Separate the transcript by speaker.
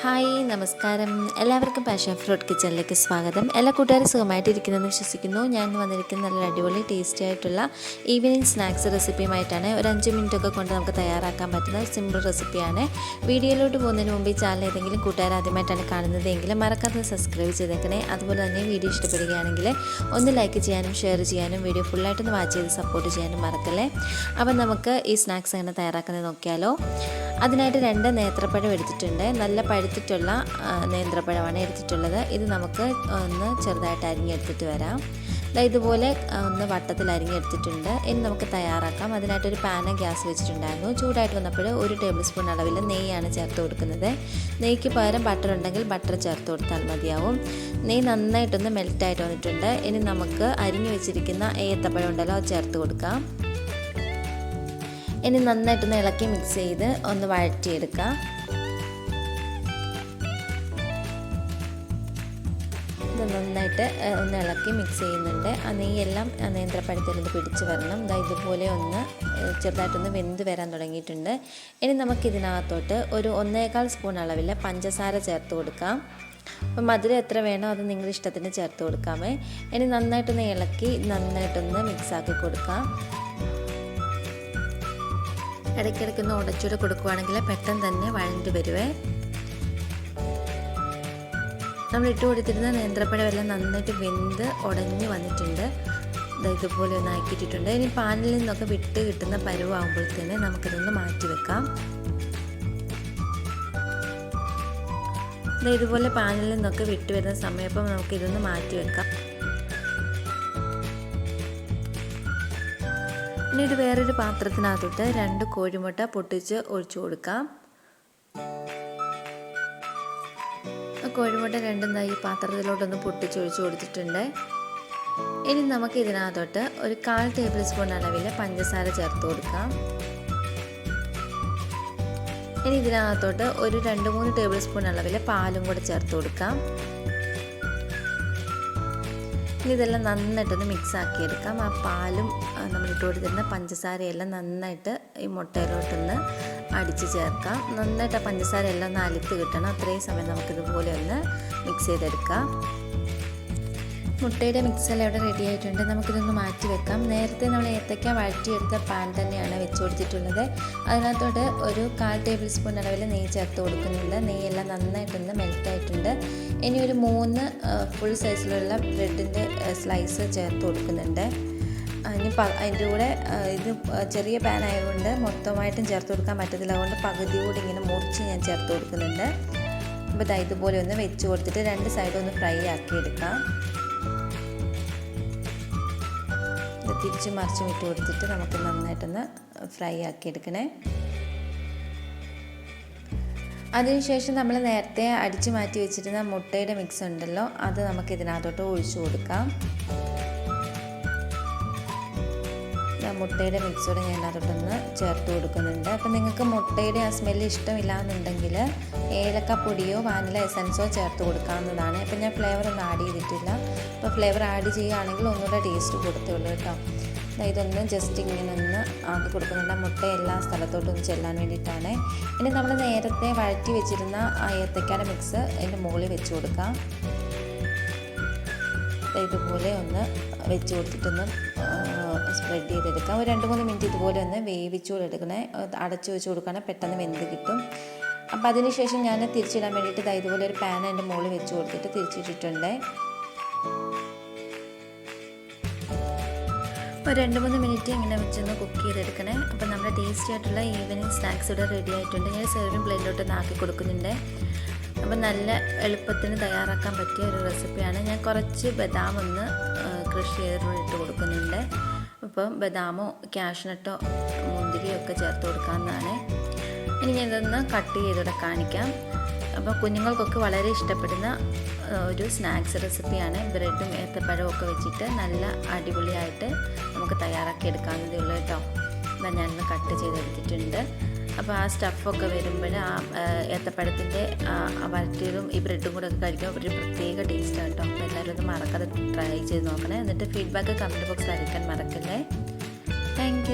Speaker 1: Hi നമസ്കാരം. എല്ലാവർക്കും passion fruit കിച്ചണിലേക്ക് സ്വാഗതം. എല്ലാ കൂട്ടുകാരും സുഖമായിട്ടിരിക്കുന്നതെന്ന് വിശ്വസിക്കുന്നു. ഞാൻ വന്നിരിക്കുന്ന നല്ല അടിപൊളി ടേസ്റ്റി ആയിട്ടുള്ള ഈവനിങ് സ്നാക്സ് റെസിപ്പിയുമായിട്ടാണ് ഒരു അഞ്ച് മിനിറ്റൊക്കെ കൊണ്ട് നമുക്ക് തയ്യാറാക്കാൻ പറ്റുന്ന സിമ്പിൾ റെസിപ്പിയാണ് വീഡിയോയിലോട്ട് പോകുന്നതിന് മുമ്പ് ചാനൽ ഏതെങ്കിലും കൂട്ടുകാർ ആദ്യമായിട്ടാണ് കാണുന്നതെങ്കിൽ മറക്കാതെ സബ്സ്ക്രൈബ് ചെയ്തേക്കണേ. അതുപോലെ തന്നെ വീഡിയോ ഇഷ്ടപ്പെടുകയാണെങ്കിൽ ഒന്ന് ലൈക്ക് ചെയ്യാനും ഷെയർ ചെയ്യാനും വീഡിയോ ഫുള്ളായിട്ടൊന്ന് വാച്ച് ചെയ്ത് സപ്പോർട്ട് ചെയ്യാനും മറക്കല്ലേ? അപ്പം നമുക്ക് ഈ സ്നാക്സ് എങ്ങനെ തയ്യാറാക്കുന്നത് നോക്കിയാലോ. അതിനായിട്ട് രണ്ട് നേത്രപ്പഴം എടുത്തിട്ടുണ്ട്. നല്ല ആ, നേന്ത്രപ്പഴമാണ് എടുത്തിട്ടുള്ളത്. ഇത് നമുക്ക് ഒന്ന് ചെറുതായിട്ട് അരിഞ്ഞെടുത്തിട്ട് വരാം. ഇതുപോലെ ഒന്ന് വട്ടത്തിൽ അരിഞ്ഞെടുത്തിട്ടുണ്ട്. ഇനി നമുക്ക് തയ്യാറാക്കാം. അതിനായിട്ടൊരു പാന ഗ്യാസ് വെച്ചിട്ടുണ്ടായിരുന്നു. ചൂടായിട്ട് വന്നപ്പോൾ ഒരു ടേബിൾ സ്പൂൺ അളവിൽ നെയ്യാണ് ചേർത്ത് കൊടുക്കുന്നത്. നെയ്ക്ക് പകരം ബട്ടർ ഉണ്ടെങ്കിൽ ബട്ടർ ചേർത്ത് കൊടുത്താൽ മതിയാവും. നെയ്യ് നന്നായിട്ടൊന്ന് മെൽറ്റായിട്ട് വന്നിട്ടുണ്ട്. ഇനി നമുക്ക് അരിഞ്ഞു വെച്ചിരിക്കുന്ന ഏത്തപ്പഴം ഉണ്ടല്ലോ അത് ചേർത്ത് കൊടുക്കാം. ഇനി നന്നായിട്ടൊന്ന് ഇളക്കി മിക്സ് ചെയ്ത് ഒന്ന് വഴറ്റിയെടുക്കാം. നന്നായിട്ട് ഒന്ന് ഇളക്കി മിക്സ് ചെയ്യുന്നുണ്ട്. ആ നെയ്യെല്ലാം നിന്ന് പിടിച്ച് വരണം. ഇതാ ഇതുപോലെ ഒന്ന് ചെറുതായിട്ടൊന്ന് വെന്ത് വരാൻ തുടങ്ങിയിട്ടുണ്ട്. ഇനി നമുക്കിതിനകത്തോട്ട് ഒരു ഒന്നേകാൽ സ്പൂൺ അളവിൽ പഞ്ചസാര ചേർത്ത് കൊടുക്കാം. അപ്പം മധുരം എത്ര വേണോ അത് നിങ്ങളുടെ ഇഷ്ടത്തിന് ചേർത്ത് കൊടുക്കാമേ. ഇനി നന്നായിട്ടൊന്ന് ഇളക്കി നന്നായിട്ടൊന്ന് മിക്സാക്കി കൊടുക്കാം. ഇടയ്ക്കിടയ്ക്ക് ഒന്ന് ഉടച്ചൂടെ കൊടുക്കുവാണെങ്കിൽ പെട്ടെന്ന് തന്നെ വഴണ്ട് വരുവേ. നമ്മൾ ഇട്ട് കൊടുത്തിരുന്ന നേന്ത്രപ്പഴമെല്ലാം നന്നായിട്ട് വെന്ത് ഉടഞ്ഞ് വന്നിട്ടുണ്ട്. ഇതുപോലെ ഒന്ന് ആക്കിയിട്ടിട്ടുണ്ട്. ഇനി പാനിൽ നിന്നൊക്കെ വിട്ട് കിട്ടുന്ന പരുവാകുമ്പോഴത്തേന് നമുക്കിതൊന്ന് മാറ്റി വെക്കാം. ഇതുപോലെ പാനിൽ നിന്നൊക്കെ വിട്ട് വരുന്ന സമയപ്പം നമുക്കിതൊന്ന് മാറ്റി വെക്കാം. ഇത് വേറൊരു പാത്രത്തിനകത്തോട്ട് രണ്ട് കോഴിമുട്ട പൊട്ടിച്ച് ഒഴിച്ചു കൊടുക്കാം. കോഴിമുട്ട രണ്ടും തൈ പാത്രത്തിലോട്ടൊന്ന് പൊട്ടിച്ചൊഴിച്ച് കൊടുത്തിട്ടുണ്ട്. ഇനി നമുക്ക് ഇതിനകത്തോട്ട് ഒരു കാൽ ടേബിൾ സ്പൂൺ അളവിൽ പഞ്ചസാര ചേർത്ത് കൊടുക്കാം. ഇനി ഇതിനകത്തോട്ട് ഒരു രണ്ട് മൂന്ന് ടേബിൾ സ്പൂൺ അളവിൽ പാലും കൂടെ ചേർത്ത് കൊടുക്കാം. ഇനി ഇതെല്ലാം നന്നായിട്ടൊന്ന് മിക്സ് ആക്കിയെടുക്കാം ആ പാലും നമ്മളിട്ട് കൊടുത്തിരുന്ന പഞ്ചസാരയെല്ലാം നന്നായിട്ട് ഈ മുട്ടയിലോട്ടൊന്ന് അടിച്ച് ചേർക്കാം. നന്നായിട്ട് പഞ്ചസാര എല്ലാം ഒന്ന് അലുത്ത് കിട്ടണം. അത്രയും സമയം നമുക്കിതുപോലെ ഒന്ന് മിക്സ് ചെയ്തെടുക്കാം. മുട്ടയുടെ മിക്സെല്ലാം ഇവിടെ റെഡി ആയിട്ടുണ്ട്. നമുക്കിതൊന്ന് മാറ്റി വെക്കാം. നേരത്തെ നമ്മൾ ഏത്തക്ക വഴറ്റിയെടുത്ത പാൻ തന്നെയാണ് വെച്ച് കൊടുത്തിട്ടുള്ളത്. അതിനകത്തോട്ട് ഒരു കാൽ ടേബിൾ സ്പൂൺ അളവിൽ നെയ്യ് ചേർത്ത് കൊടുക്കുന്നുണ്ട്. നെയ്യെല്ലാം നന്നായിട്ടൊന്ന് മെൽറ്റായിട്ടുണ്ട് ഇനി ഒരു മൂന്ന് ഫുൾ സൈസിലുള്ള ബ്രെഡിന്റെ സ്ലൈസ് ചേർത്ത് കൊടുക്കുന്നുണ്ട്. ഇനി അതിന്റെ കൂടെ ഇത് ചെറിയ പാൻ ആയതുകൊണ്ട് മൊത്തമായിട്ടും ചേർത്ത് കൊടുക്കാൻ പറ്റത്തില്ല. അതുകൊണ്ട് പകുതി കൂടി ഇങ്ങനെ മുറിച്ച് ഞാൻ ചേർത്ത് കൊടുക്കുന്നുണ്ട്. അപ്പോൾ ഇതാ ഇതുപോലെ ഒന്ന് വെച്ച് കൊടുത്തിട്ട് രണ്ട് സൈഡും ഒന്ന് ഫ്രൈ ആക്കി എടുക്കാം. തിരിച്ച് മറിച്ച് വിട്ട് കൊടുത്തിട്ട് നമുക്ക് നന്നായിട്ടൊന്ന് ഫ്രൈ ആക്കി എടുക്കണേ. അതിനുശേഷം നമ്മൾ നേരത്തെ അടിച്ചു മാറ്റി വെച്ചിരുന്ന മുട്ടയുടെ മിക്സ് ഉണ്ടല്ലോ അത് നമുക്ക് ഇതിനകത്തോട്ട് ഒഴിച്ചു കൊടുക്കാം. മുട്ടയുടെ മിക്സോടെ ഞാൻ അതിനകത്തോട്ടൊന്ന് ചേർത്ത് കൊടുക്കുന്നുണ്ട്. അപ്പം നിങ്ങൾക്ക് മുട്ടയുടെ ആ സ്മെല്ല് ഇഷ്ടമില്ല എന്നുണ്ടെങ്കിൽ ഏലക്കപ്പൊടിയോ വാനില എസൻസോ ചേർത്ത് കൊടുക്കാവുന്നതാണ്. അപ്പം ഞാൻ ഫ്ലേവർ ഒന്നും ആഡ് ചെയ്തിട്ടില്ല. അപ്പോൾ ഫ്ലേവർ ആഡ് ചെയ്യുകയാണെങ്കിൽ ഒന്നുകൂടെ ടേസ്റ്റ് കൊടുത്തുള്ളൂ കേട്ടോ. ഇതൊന്ന് ജസ്റ്റ് ഇങ്ങനെ ഒന്ന് ആക്കി കൊടുക്കുന്നുണ്ട്. മുട്ട എല്ലാ സ്ഥലത്തോട്ടും ഒന്ന് ചെല്ലാൻ വേണ്ടിയിട്ടാണ്. ഇനി നമ്മൾ നേരത്തെ വഴറ്റി വെച്ചിരുന്ന ആ ഏത്തക്കാല മിക്സ് അതിന്റെ മുകളിൽ വെച്ച് കൊടുക്കാം. ഇതുപോലെ ഒന്ന് വെച്ച് കൊടുത്തിട്ടൊന്ന് സ്പ്രെഡ് ചെയ്തെടുക്കാം. ഒരു രണ്ട് മൂന്ന് മിനിറ്റ് ഇതുപോലെ ഒന്ന് വേവിച്ചു എടുക്കണേ അടച്ചു വെച്ച് കൊടുക്കുകയാണെങ്കിൽ പെട്ടെന്ന് വെന്ത് കിട്ടും. അപ്പോൾ അതിനുശേഷം ഞാൻ തിരിച്ചിടാൻ വേണ്ടിയിട്ട് ഇതാ ഇതുപോലെ ഒരു പാൻ എന്റെ മുകളിൽ വെച്ച് കൊടുത്തിട്ട് തിരിച്ചിട്ടിട്ടുണ്ട്. ഒരു രണ്ട് മൂന്ന് മിനിറ്റ് ഇങ്ങനെ വെച്ചൊന്ന് കുക്ക് ചെയ്തെടുക്കണേ. അപ്പോൾ നമ്മുടെ ടേസ്റ്റി ആയിട്ടുള്ള ഈവനിങ് സ്നാക്സ് ഇവിടെ റെഡി ആയിട്ടുണ്ട്. ഞാൻ സെർവിങ് പ്ലേറ്റിലോട്ട് ആക്കി കൊടുക്കുന്നുണ്ട്. അപ്പോൾ നല്ല എളുപ്പത്തിന് തയ്യാറാക്കാൻ പറ്റിയ ഒരു റെസിപ്പിയാണ് ഞാൻ കുറച്ച് ബദാം ഒന്ന് കൃഷി ചെയ്തിട്ട് കൊടുക്കുന്നുണ്ട്. അപ്പം ബദാമോ കാഷ്നട്ടോ മുന്തിരിയോ ഒക്കെ ചേർത്ത് കൊടുക്കാവുന്നതാണ് ഇനി ഞാൻ ഇതൊന്ന് കട്ട് ചെയ്തിവിടെ കാണിക്കാം. അപ്പോൾ കുഞ്ഞുങ്ങൾക്കൊക്കെ വളരെ ഇഷ്ടപ്പെടുന്ന ഒരു സ്നാക്സ് റെസിപ്പിയാണ്. ബ്രെഡും ഏത്തപ്പഴവും ഒക്കെ വെച്ചിട്ട് നല്ല അടിപൊളിയായിട്ട് നമുക്ക് തയ്യാറാക്കി എടുക്കാവുന്നതേ ഉള്ളൂ കേട്ടോ. ഇതാ ഞാനൊന്ന് കട്ട് ചെയ്തെടുത്തിട്ടുണ്ട്. അപ്പോൾ ആ സ്റ്റഫൊക്കെ വരുമ്പോൾ ആ ഏത്തപ്പഴത്തിന്റെ വരട്ടിയതും ഈ ബ്രെഡും കൂടെ ഒക്കെ കഴിക്കുമ്പോൾ ഒരു പ്രത്യേക ടേസ്റ്റ് കേട്ടോ അപ്പോൾ എല്ലാവരും ഒന്ന് മറക്കാതെ ട്രൈ ചെയ്ത് നോക്കണേ. എന്നിട്ട് ഫീഡ്ബാക്ക് കമന്റ് ബോക്സിൽ അറിയിക്കാൻ മറക്കല്ലേ. താങ്ക്